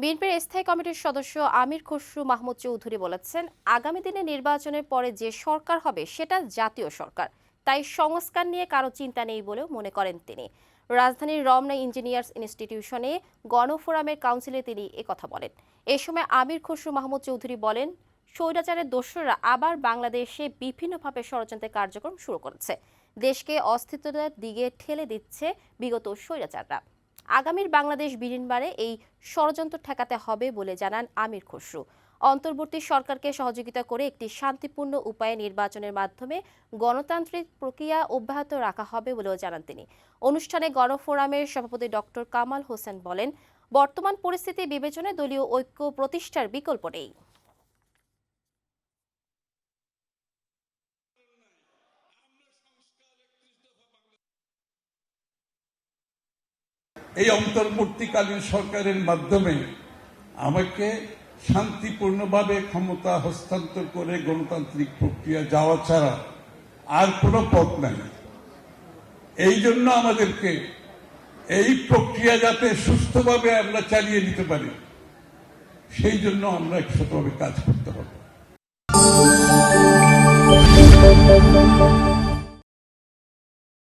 বিএনপির স্থায়ী কমিটির সদস্য আমির খসরু মাহমুদ চৌধুরী বলেছেন, আগামী দিনে নির্বাচনের পরে যে সরকার হবে সেটা জাতীয় সরকার। তাই সংস্কার নিয়ে কারও চিন্তা নেই বলেও মনে করেন তিনি। রাজধানীর রমনা ইঞ্জিনিয়ার্স ইনস্টিটিউশনে গণফোরামের কাউন্সিলে তিনি একথা বলেন। এ সময় আমির খসরু মাহমুদ চৌধুরী বলেন, স্বৈরাচারের দোসররা আবার বাংলাদেশে বিভিন্নভাবে ষড়যন্ত্রের কার্যক্রম শুরু করেছে। দেশকে অস্তিত্বতার দিকে ঠেলে দিচ্ছে বিগত স্বৈরাচাররা। আগামীর বাংলাদেশ বিনির্মাণে এই ষড়যন্ত্র ঠেকাতে হবে বলে জানান আমির খসরু। অন্তর্বর্তী সরকারকে সহযোগিতা করে একটি শান্তিপূর্ণ উপায়ে নির্বাচনের মাধ্যমে গণতান্ত্রিক প্রক্রিয়া অব্যাহত রাখা হবে বলেও জানান তিনি। অনুষ্ঠানে গণফোরামের সভাপতি ডক্টর কামাল হোসেন বলেন, বর্তমান পরিস্থিতি বিবেচনায় দলীয় ঐক্য প্রতিষ্ঠার বিকল্প নেই। অন্তর্বর্তীকালীন সরকারের মাধ্যমে আমাকে শান্তিপূর্ণভাবে ক্ষমতা হস্তান্তর করে গণতান্ত্রিক প্রক্রিয়া যাওয়া ছাড়া আর কোনো পথ নাই। এই জন্য আমাদেরকে এই প্রক্রিয়া যাতে সুস্থভাবে আমরা চালিয়ে নিতে পারি, সেই জন্য আমরা একসাথভাবে কাজ করতে হবে।